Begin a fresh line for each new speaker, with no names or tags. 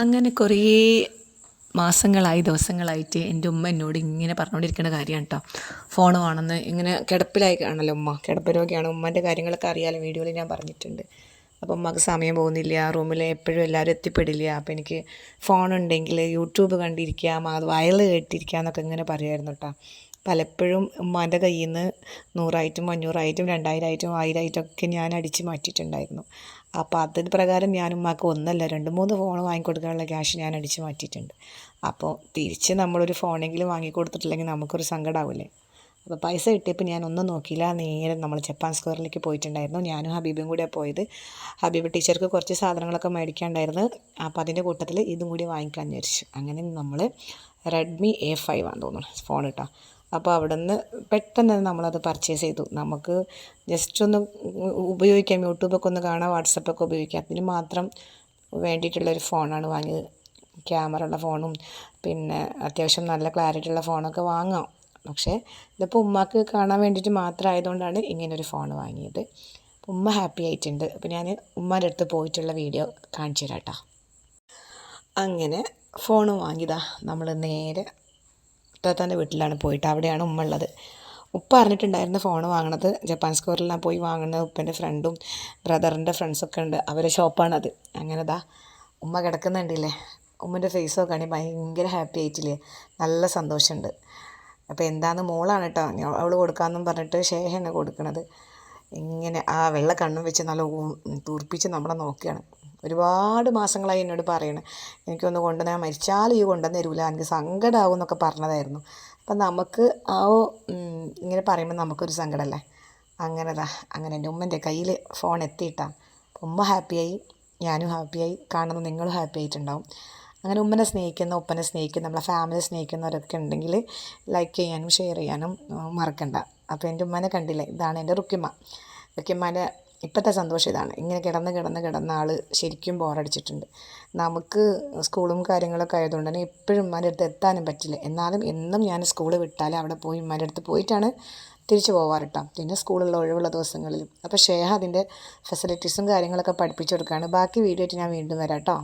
അങ്ങനെ കുറേ മാസങ്ങളായി ദിവസങ്ങളായിട്ട് എന്റെ ഉമ്മ എന്നോട് ഇങ്ങനെ പറഞ്ഞുകൊണ്ടിരിക്കുന്ന കാര്യമാണ് കേട്ടോ ഫോൺ വേണമെന്ന് ഇങ്ങനെ കിടപ്പിലായി കാണല്ലോ ഉമ്മ. കിടപ്പ് രോഗിയാണ് ഉമ്മന്റെ കാര്യങ്ങളൊക്കെ അറിയാമല്ലോ വീഡിയോയിൽ ഞാൻ പറഞ്ഞിട്ടുണ്ട്. അപ്പം ഉമ്മക്ക് സമയം പോകുന്നില്ല റൂമിൽ എപ്പോഴും എല്ലാവരും എത്തിപ്പെടില്ല. അപ്പോൾ എനിക്ക് ഫോണുണ്ടെങ്കിൽ യൂട്യൂബ് കണ്ടിരിക്കാം അത് വയൽ കേട്ടിരിക്കാം എന്നൊക്കെ ഇങ്ങനെ പറയുമായിരുന്നു കേട്ടോ പലപ്പോഴും ഉമ്മാന്റെ കയ്യിൽ നിന്ന് നൂറായിട്ടും അഞ്ഞൂറായിട്ടും രണ്ടായിരമായിട്ടും ആയിരമായിട്ടും ഒക്കെ ഞാൻ അടിച്ച് മാറ്റിയിട്ടുണ്ടായിരുന്നു. അപ്പോൾ അതിന് പ്രകാരം ഞാൻ ഉമ്മാക്ക് ഒന്നല്ല രണ്ട് മൂന്ന് ഫോൺ വാങ്ങിക്കൊടുക്കാനുള്ള ക്യാഷ് ഞാൻ അടിച്ച് മാറ്റിയിട്ടുണ്ട്. അപ്പോൾ തിരിച്ച് നമ്മളൊരു ഫോണെങ്കിലും വാങ്ങിക്കൊടുത്തിട്ടില്ലെങ്കിൽ നമുക്കൊരു സങ്കടമാവില്ലേ അപ്പോൾ പൈസ കിട്ടിയപ്പോൾ ഞാൻ ഒന്നും നോക്കിയില്ല. നേരെ നമ്മൾ ജപ്പാൻ സ്ക്വയറിലേക്ക് പോയിട്ടുണ്ടായിരുന്നു. ഞാനും ഹബീബും കൂടെ പോയത്. ഹബീബ് ടീച്ചർക്ക് കുറച്ച് സാധനങ്ങളൊക്കെ മേടിക്കാണ്ടായിരുന്നു. അപ്പോൾ അതിന്റെ കൂട്ടത്തിൽ ഇതും കൂടി വാങ്ങിക്കാൻ വിചാരിച്ചു. അങ്ങനെ നമ്മൾ റെഡ്മി എ ഫൈവ് ആണെന്ന് തോന്നുന്നു ഫോൺ കേട്ടോ അപ്പോൾ അവിടെ നിന്ന് പെട്ടെന്ന് നമ്മളത് പർച്ചേസ് ചെയ്തു. നമുക്ക് ജസ്റ്റ് ഒന്ന് ഉപയോഗിക്കാം. യൂട്യൂബൊക്കെ ഒന്ന് കാണാം. വാട്സപ്പൊക്കെ ഉപയോഗിക്കാം. അതിന് മാത്രം വേണ്ടിയിട്ടുള്ളൊരു ഫോണാണ് വാങ്ങിയത് ക്യാമറ ഉള്ള ഫോണും പിന്നെ അത്യാവശ്യം നല്ല ക്ലാരിറ്റി ഉള്ള ഫോണൊക്കെ വാങ്ങാം. പക്ഷേ ഇതിപ്പോൾ ഉമ്മാക്ക് കാണാൻ വേണ്ടിയിട്ട് മാത്രം ആയതുകൊണ്ടാണ് ഇങ്ങനൊരു ഫോൺ വാങ്ങിയത്. ഉമ്മ ഹാപ്പി ആയിട്ടുണ്ട്. അപ്പോൾ ഞാൻ ഉമ്മാന്റെ അടുത്ത് പോയിട്ടുള്ള വീഡിയോ കാണിച്ചു തരാം കേട്ടോ അങ്ങനെ ഫോൺ വാങ്ങിയതാ. നമ്മൾ നേരെ താത്താന്റെ വീട്ടിലാണ് പോയിട്ട് അവിടെയാണ് ഉമ്മ ഉള്ളത്. ഉപ്പ അറിഞ്ഞിട്ടുണ്ടായിരുന്നു ഫോൺ വാങ്ങണത് ജപ്പാൻ സ്കോറിലാണ് പോയി വാങ്ങുന്നത്. ഉപ്പന്റെ ഫ്രണ്ടും ബ്രദറിന്റെ ഫ്രണ്ട്സൊക്കെ ഉണ്ട്. അവരെ ഷോപ്പാണത് അങ്ങനെ ദാ ഉമ്മ കിടക്കുന്നുണ്ടല്ലേ. ഉമ്മന്റെ ഫേസൊക്കെ ആണെങ്കിൽ ഭയങ്കര ഹാപ്പി ആയിട്ടില്ലേ. നല്ല സന്തോഷമുണ്ട്. അപ്പോൾ എന്താണെന്ന് മോളാണ് കേട്ടോ അവൾ കൊടുക്കാമെന്നും പറഞ്ഞിട്ട് ഷേഹന്നെ കൊടുക്കണത്. ഇങ്ങനെ ആ വെള്ള കണ്ണും വെച്ച് നല്ല തൂർപ്പിച്ച് നമ്മളെ നോക്കുകയാണ് ഒരുപാട് മാസങ്ങളായി എന്നോട് പറയണേ. എനിക്കൊന്ന് കൊണ്ടു ഞാൻ മരിച്ചാൽ ഈ കൊണ്ടുവന്ന് തരൂല. എനിക്ക് സങ്കടമാകും എന്നൊക്കെ പറഞ്ഞതായിരുന്നു. അപ്പം നമുക്ക് ആ ഇങ്ങനെ പറയുമ്പോൾ നമുക്കൊരു സങ്കടമല്ലേ അങ്ങനെതാ. അങ്ങനെ എന്റെ ഉമ്മന്റെ കയ്യിൽ ഫോൺ എത്തിയിട്ടാണ് ഉമ്മ ഹാപ്പിയായി ഞാനും ഹാപ്പിയായി കാണുന്ന നിങ്ങളും ഹാപ്പി ആയിട്ടുണ്ടാവും. അങ്ങനെ ഉമ്മനെ സ്നേഹിക്കുന്ന ഉപ്പനെ സ്നേഹിക്കുന്ന നമ്മളെ ഫാമിലി സ്നേഹിക്കുന്നവരൊക്കെ ഉണ്ടെങ്കിൽ ലൈക്ക് ചെയ്യാനും ഷെയർ ചെയ്യാനും മറക്കണ്ട. അപ്പോൾ എന്റെ ഉമ്മനെ കണ്ടില്ലേ? ഇതാണ് എന്റെ റുക്കിമ്മ. റുക്കിമ്മാന്റെ ഇപ്പോഴത്തെ സന്തോഷം ഇതാണ്. ഇങ്ങനെ കിടന്ന് കിടന്ന് കിടന്ന ആൾ ശരിക്കും ബോറടിച്ചിട്ടുണ്ട്. നമുക്ക് സ്കൂളും കാര്യങ്ങളൊക്കെ ആയതുകൊണ്ട് തന്നെ എപ്പോഴും ഉമ്മാന്റെ അടുത്ത് എത്താനും പറ്റില്ല. എന്നാലും എന്നും ഞാൻ സ്കൂൾ വിട്ടാൽ അവിടെ പോയി ഉമ്മാന്റെ അടുത്ത് പോയിട്ടാണ് തിരിച്ചു പോവാറ് കേട്ടോ പിന്നെ സ്കൂളിലുള്ള ഒഴിവുള്ള ദിവസങ്ങളിൽ അപ്പോൾ ഷേഹ അതിന്റെ ഫെസിലിറ്റീസും കാര്യങ്ങളൊക്കെ പഠിപ്പിച്ചു കൊടുക്കുകയാണ് ബാക്കി വീഡിയോ ആയിട്ട് ഞാൻ വീണ്ടും വരാം കേട്ടോ